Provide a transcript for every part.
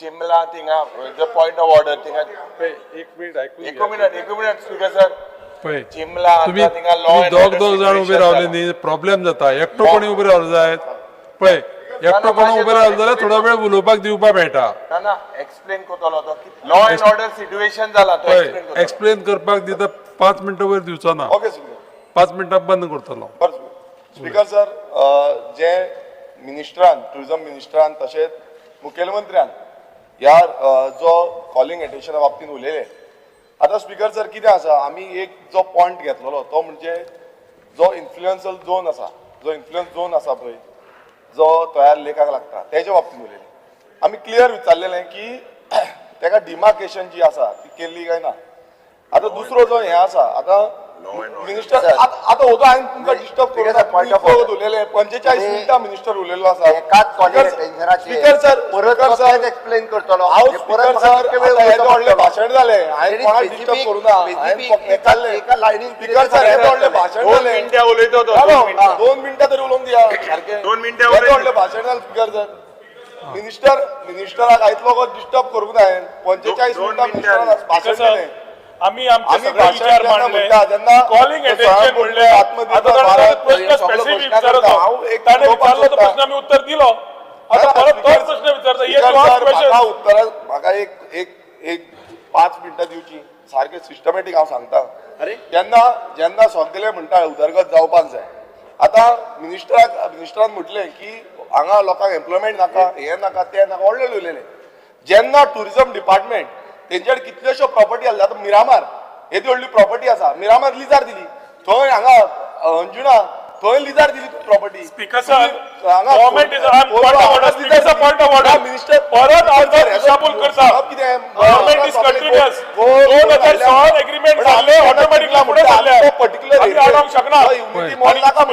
Thing चिमला थिंगा point of order थिंगा पळय, एक मिनिट ऐकून एक. मिनिट एक मिनिट स्पीकर सर पळय, चिमला तुम्ही थिंगा लॉ दोग दोग जाण उबे रावले न्ही प्रॉब्लेम जाता एकटो कोणी उबे रावलो जायत पळय एकटो कोणी उबे रावलो जाल्यार थोडा वेळ उलोवपाक दिवपाक मेळटा ना ना एक्सप्लेन करतलो तो. लॉ अँड ऑर्डर सिच्युएशन जाला तो एक्सप्लेन पळय करतलो एक्सप्लेन करपाक दिता पाच मिनटां वयर दिवचो ना. ओके पाच मिनटां बंद करतलो बरें स्पीकर सर जे मिनिस्टरान टुरिझम मिनिस्टरान तशेंच मुखेलमंत्र्यान ह्या जो कॉलिंग एटेन्शना बाबतीन उलयले आतां स्पीकर सर कितें आसा आमी एक जो पॉयंट घेतलेलो तो म्हणजे जो इन्फ्लुएन्सल झोन आसा जो इन्फ्लुएन्स झोन आसा पळय जो तयार लेखाक लागता तेच्या बाबतीन उलयले आमी क्लियर विचारलेलें की तेका डिमार्केशन जी आसा ती केल्ली काय ना. आतां दुसरो जो हें आसा आतां मिनिस्टर आतां होतो हांवें तुमकां डिस्टर्ब करूं ना point of तुमी order. उलयले पंचेचाळीस तुम्ही मिनिटां मिनिस्टर उलयल्लो आसा एकाच कॉलेज स्पीकर सर परत स्पीकर सर एक्सप्लेन करतलो हांव परत स्पीकर सर येदो व्हडलें. भाशण जालें हांवें तरी कोणाक specific- डिस्टर्ब करूं ना हांवें specific फक्त एका- लायनीन स्पीकर सर येदो व्हडलें भाशण जालें मिनिटां उलयतो तो हॅलो, दोन मिनिटां. दोन मिनिटां तरी उलोवंक दिया. सारकें दोन मिनिटां येदो उलय. व्हडलें भाशण जालें स्पीकर सर मिनिस्टर मिनिस्टराक आयतलो डिस्टर्ब करूंक हांवें पंचेचाळीस मिनिटां. मिनिस्टराक भाशण कसं? जालें आम्ही आमचे विचार जेन्ना मांडले जेन्ना कॉलिंग तो अटेन्शन म्हणले आता प्रश्न हे स्पेसिफिक प्रश्न विचारलो करता. हांव एक ताणें उलोवपाक विचारलो तो सोदता. प्रश्न आम्ही उत्तर दिलो. आता परत तोच प्रश्न विचारता. उत्तरां म्हाका एक एक एक पांच मिनटां दिवची. सारकें सिस्टमॅटीक हांव सांगता. तेन्ना जेन्ना सगळे म्हणटा उदरगत जावपाक जाय. आतां मिनिस्टराक मिनिस्टरान म्हटलें की हांगा लोकांक एम्प्लॉयमेंट नाका हें नाका तें नाका व्हडलें उलयलें जेन्ना टुरिझम डिपार्टमेंट तेंचेर कितल्योश्यो प्रॉपर्टी आसल्या आतां मिरामार येदी व्हडली प्रॉपर्टी आसा मिरामार लिजार दिली. थंय हांगा अ, अंजुना थंय लिजार दिली property speaker sir government is point of order speaker point of order minister परत अर्ज दिशाभूल करता गव्हर्नमेंट इज कंटिन्युअस एग्रीमेंट झाले? ऑटोमॅटिकली पुढे चालले. पर्टिक्युलर आम्ही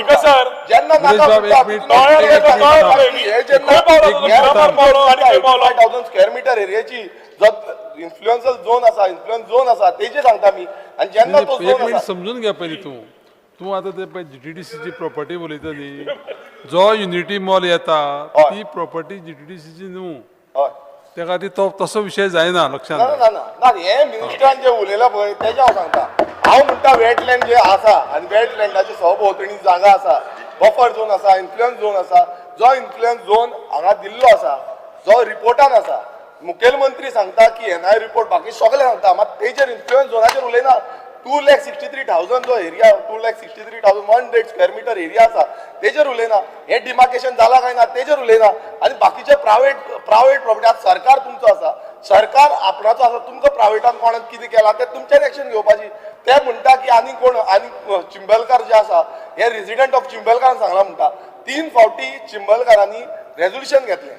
स्पीकर सर नाका. हे पावलो आणि पावलो स्क्वेअर मिटर एरियाची इन्फ्लुएन्सल झोन आसा इन्फ्लुएन्स झोन आसा तेजे सांगता मी आणि जेन्ना तो एक झोन मिनिट आसा समजून घ्या पयलीं तूं तूं आतां ते पळय जीटीडीसीची प्रॉपर्टी उलयता न्ही जो युनिटी मॉल येता हय. ती प्रॉपर्टी जीटीडीसीची न्हू हय त्या खातीर तो तसो विशय जायना लक्षांत ना घे. ना ना ना हे मिनिस्टरान जे उलयला पळय तेजे हांव सांगता हांव म्हणटा वेटलँड जे आसा आनी वेटलँडाची सभोवतणी जागा आसा बफर झोन आसा इन्फ्लुएन्स झोन आसा जो इन्फ्लुएन्स झोन हांगा दिल्लो आसा जो रिपोर्टान आसा मुखेलमंत्री सांगता की एनआय रिपोर्ट बाकी सगळे सांगता. मात तेजेर इन्फ्लुएन्स झोनाचेर उलयना two lakh sixty three thousand जो area two lakh sixty three thousand one hundred square metre area आसा तेजेर उलयना हे डिमार्केशन जाला काय ना तेजेर उलयना आनी बाकीचे प्रायवेट प्रायवेट प्रॉपर्टी आतां सरकार तुमचो आसा सरकार आपणाचो आसा तुमकां प्रायवेटान कोणाक कितें केलां तें तुमच्यान एक्शन घेवपाची ते म्हणटा की आनी कोण आनी चिंबलकार जे आसा हे रेजिडेंट ऑफ चिंबलकारान सांगला म्हणटा तीन फावटी चिंबलकारांनी रेजोल्युशन घेतलें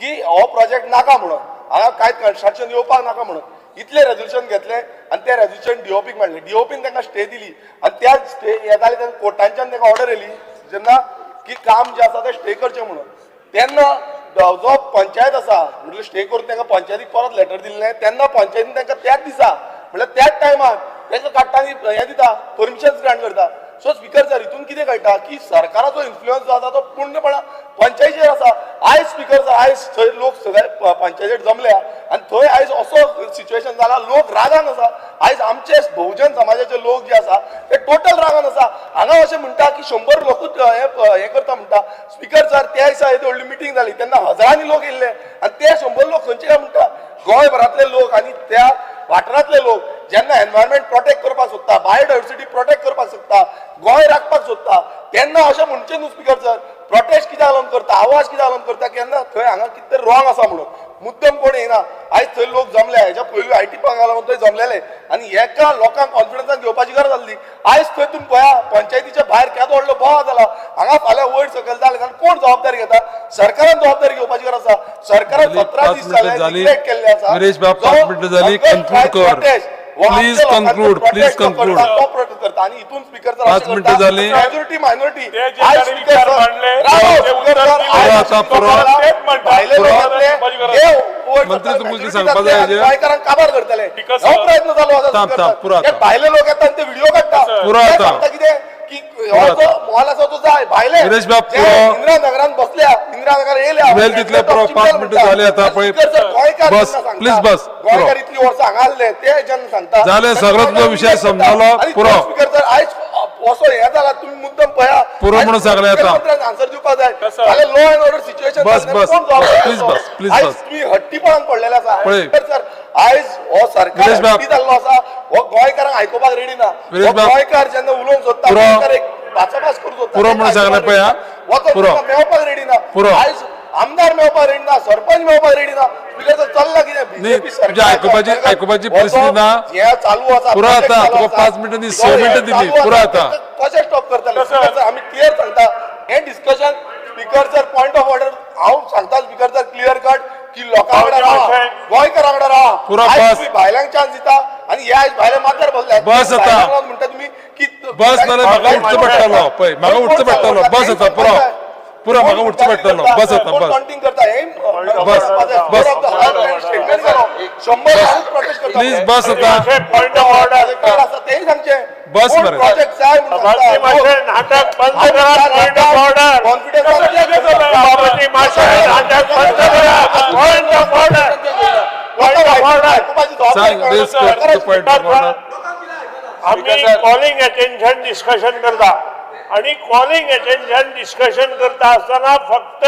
की हो प्रोजेक्ट नाका म्हणून. हांगा कांयच कन्स्ट्रक्शन येवपाक नाका म्हणून. इतलें रेजोल्युशन घेतलें आनी तें रेजोल्युशन डीओपीक मेळ्ळें डीओपीन तांकां स्टे दिली. आनी त्या स्टे येताले तेन्ना कोर्टांच्यान तांकां ऑर्डर येयली जेन्ना की काम जें आसा तें स्टे करचें म्हणून. तेन्ना जो पंचायत आसा म्हणजे स्टे करून तांकां पंचायतीक परत लेटर दिल्लें तेन्ना पंचायतीन तांकां त्याच दिसा म्हणल्यार त्याच टायमार तांकां काडटा आनी हें दिता परमिशन ग्रांट करता. सो स्पीकर सर हितून कितें कळटा की सरकाराचो इन्फ्लुएन्स जो आसा तो पूर्णपणान पंचायतीचेर आसा आयज स्पिकर सर आयज थंय लोक सगळे पंचायत जमल्या. आनी थंय आयज असो सिच्युएशन जाला लोक रागान आसा आयज आमचे बहुजन समाजाचे लोक जे आसा ते टोटल रागान आसा हांगा अशें म्हणटा की शंबर लोकूच हे हे करता म्हणटा. स्पीकर सर त्या दिसा येदी व्हडली मिटींग जाली तेन्ना हजारांनी लोक येयल्ले आनी ते शंबर लोक खंयचे काय म्हणटा? गोंयभरांतले लोक आनी त्या वाठारांतले लोक जेन्ना एनवायरमेंट प्रोटेक्ट करपाक सोदता बायोडायवर्सिटी प्रोटेक्ट करपाक सोदता गोंय राखपाक सोदता. तेन्ना अशें म्हणचें न्हू स्पीकर सर. प्रोटेस्ट कित्याक लागून करता आवाज कित्याक लागून करता केन्ना थंय हांगा कितें तरी रॉंग आसा म्हणून. मुद्दम कोण येना आयज थंय लोक जमले हेच्या पयलीं आय टी पार्का लागून थंय जमलेले. आनी एका लोकांक कॉन्फिडन्सान घेवपाची गरज आसली आयज थंय तुमी पळया पंचायतीच्या भायर केदो व्हडलो बोवाळ जाला हांगा फाल्यां वयर सकयल जालें जाल्यार कोण जबाबदारी घेता? सरकारान जबाबदारी घेवपाची गरज आसा सरकारान सतरा दीस जाले केल्ले आसा नरेश बाब, जो पाच मिनिटं जाली, Local conclude Rights कर. Protest Please conclude, please conclude. आणि इथून स्पीकर पाच मिनिटं झाली. Majority minority. आता पुरावा. मंत्री तुमचे सांगपाक जाय हेजेर? गोंयकारांक काबार करतले हो प्रयत्न चालू आसा थांब, स्पीकर थांब, सर. पुरो हे आता. भायले लोक येतात ते व्हिडिओ काडटा पुरो आता. सांगता कितें की हो आता. जो मॉल आसा तो जाय भायले गिरीश बाब, जे पुरो. इंदिरा नगरान बसल्या इंदिरा नगर येयल्या वेल पुरो, पाच मिनिटं झाली आता, पळय. बस, please बस. गोंयकार इतली वर्सां हांगा आसले ते जेन्ना सांगता जालें, सगळो तुजो विशय समजलो, आणि पुरो. स्पीकर सर आयज असो हे जाला तुम्ही मुद्दम पळया पुरो म्हणून सांगलें आता. आन्सर दिवपाक जाय? जाल्यार लॉ अँड ऑर्डर सिच्युएशन बस, बस. Please बस, आयज बस. तुम्ही हट्टीपणान पडलेले आसा सर आयज हो सरकार जाल्लो आसा हो गोंयकारांक आयकोपाक रेडी ना हो. गोंयकार जेन्ना उलोवंक सोदता पुरो. गोंयकार एक भासाभास करूंक सोदता पुरो म्हणून सांगलें पळय, तो पुरो. तुमकां मेळपाक रेडी ना पुरो. आयज आमदार मेळपाक रेडी ना सरपंच मेळपाक रेडी ना स्पीकर सर चल्ला कितें बीजेपी तुमच्या आयकोपाची- आयकोपाची परिस्थिती ना. हे चालू आसा पुरो आता. तुका. पाच मिनिटं न्ही, स मिनिटं दिली. पुरो आता. कशें स्टॉप करतले सर आमी क्लियर सांगता हे discussion speaker sir point of order हांव सांगता स्पीकर सर क्लियर कट की लोकां कडेन रावा. गोंयकारां कडेन रावा पुरो भायल्यांक चान्स दिता आणि हे आयज भायले माथ्यार बसले बस आता. भायल्यांक लागून म्हणटा तुम्ही की बस जाल्यार म्हाका उठचो पडटलो पळय म्हाका उठचो पडटलो बस आता पुरो पुरो म्हाका उठचो पडटलो बस आता बस काउंटिंग करता हे बस, बस. स्टेटमेंट करो शंभर प्रोटेस्ट करता प्लीज बस आता पॉइंट ऑफ ऑर्डर तेही सांगचे बस मरे. प्रोजेक्ट. माशे नाटक बंद करा point of order Confidence Babaji माशे नाटक बंद करा point of order point of order सांग this cut the point of order. आम्ही कॉलिंग अटेन्शन डिस्कशन करता. आणि कॉलिंग अटेन्शन डिस्कशन करता असताना फक्त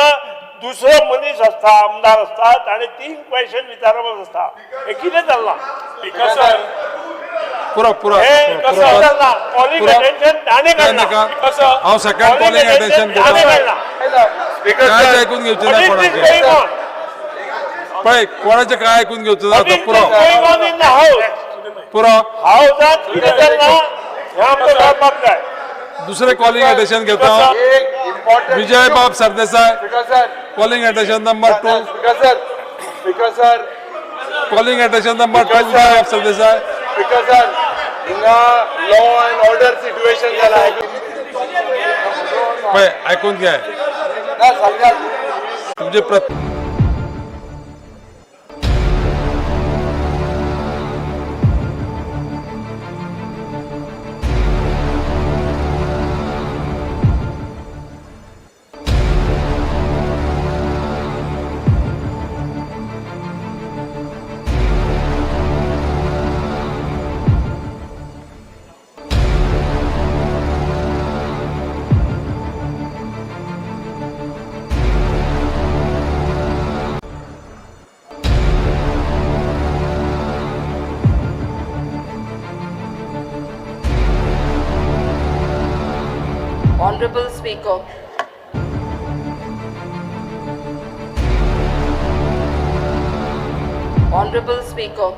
दुसरो मनीस असता आमदार असतात आणि तीन क्वेश्चन विचारप असता. हे कितें चल्ला? पुरो पुरो हे कसं. चल्ला? कॉलिंग. अटेन्शन काढला. हांव सेकंड कॉलिंग अटेन्शन काढला. ऐकून घेवचें ना कोणाचें? पळय कोणाचें काय ऐकून घेवचें ना पुरो पुरो. हे दुसरें कॉलिंग अटेन्शन घेता. Vijay Bab Sardesai calling attention number two sir. Calling attention number two Vijay Bab Sardesai हिंगा लॉ अँड ऑर्डर सिच्युएशन जाला ऐकून घे ना सांगात तुमचे प्रत Honorable Speaker. Honorable Speaker.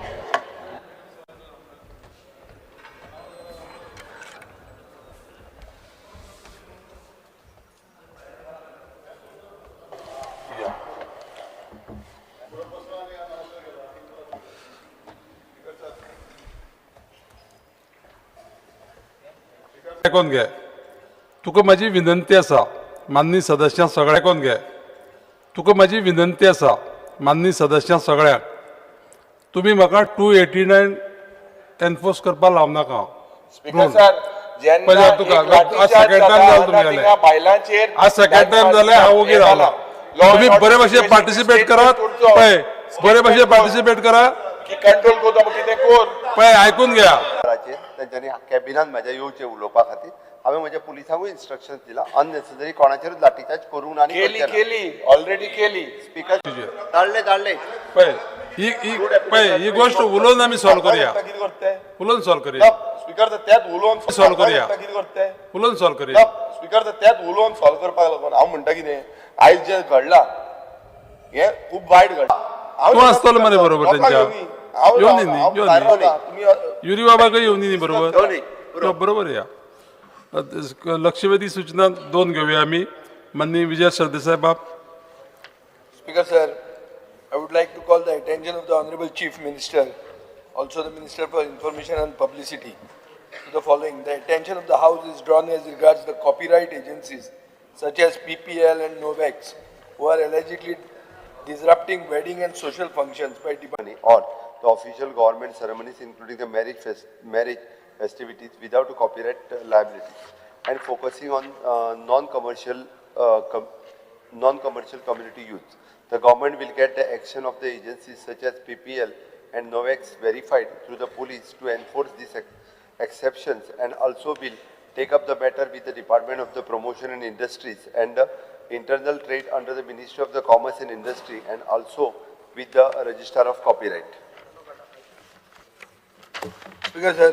ಯಾಕೊಂದ್ಗೆ तुका माझी विनंती आसा माननीय सदस्यां सगळ्यांक ऐकून घे. तुका माझी विनंती आसा माननीय सदस्यां सगळ्यांक. तुमी म्हाका टू एटी नायन एनफोर्स करपाक लावनाका आज तुम्ही सेकंड टाइम ओगी रावला तुम्ही बरे भशेन पार्टिसिपेट करात पळय बरे भशेन पार्टिसिपेट करा. कंट्रोल करता कितें पळय आयकून घ्या. तेंच्यांनी कॅबिनान म्हाज्या येवचे उलोवपा खातीर हांवें म्हज्या पुलिसांकूय इन्स्ट्रक्शन दिला अननेसेसरी कोणाचेरूच लाठीचार्ज करूंक ना आनी केली. केली. ऑलरेडी केली स्पीकर धाडले धाडले पळय ही ही पळय ही गोष्ट उलोवन आमी सॉल्व करुया. उलोवन सॉल्व करुया. स्पीकर तर त्यात उलोवन Solve करूया. उलोवन सॉल्व करुया. स्पीकर तर त्यात उलोवन सॉल्व करपाक लागून हांव म्हणटा कितें आयज जे घडला हे खूब वायट घडला. हांव तूं आसतलो मरे बरोबर तेंच्या. येवनी. हांव येवनी युरी बाबाकय येवनी न्ही बरोबर. बरोबर. या लक्षवेधी सूचना दोन घेऊया आमी माननीय विजय सरदेसाय बाब Speaker sir, I would like to call the attention of the Honorable Chief Minister also the Minister for Information and Publicity, to the following. The attention of the House is drawn as regards the copyright agencies such as PPL and Novex, who are allegedly disrupting wedding and social functions by dep- ceremony or the official government ceremonies including the marriage fest, marriage festivities without copyright uh, liability and focusing on uh, non-commercial uh, com non-commercial community use. The government will get the action of the agencies such as PPL and NOVEX verified through the police to enforce these ex exceptions and also will take up the matter with the Department of the Promotion and Industries and Internal Trade under the Ministry of the Commerce and Industry and also with the Registrar of Copyright. Because, sir,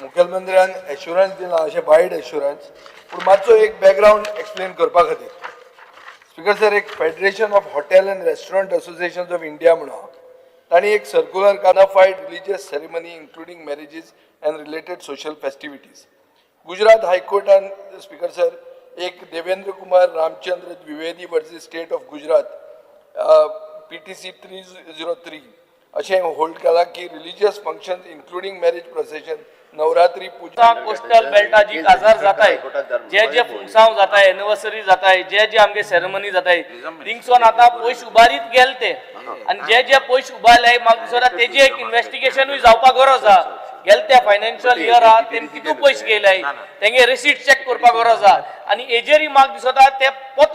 मुखेलमंत्र्यान assurance दिला अशें वायट assurance पूण मातसो एक background explain करपा खातीर. Speaker sir एक federation of hotel and restaurant association of India म्हणून आहा. तांणी एक circular कानाफायड religious ceremony including marriages and related social festivities Gujarat हायकोर्टान speaker sir एक Devendra Kumar Ramchandra Dwivedi versus state of Gujarat P T C three zero three अशें hold केला की religious function including marriage procession Navratri puja. Coastal बेल्टाची काजार जाताय. जे जे फुंगसांव जाताय anniversary जाताय जे जे आमगे सेरेमनी जाताय थिंगसोन आतां पयस उबारीत गेल ते आनी जे जे पयस उबारले म्हाका दिसता तेजी एक इन्व्हेस्टिगेशनूय जावपाक गरज आसा गेल त्या फायनान्शियल इयर आहा तेमी कितू पयशे गेले तेंगे रिसीट चेक करपाक गरज आसा आनी हेजेरय म्हाका दिसता ते पोतो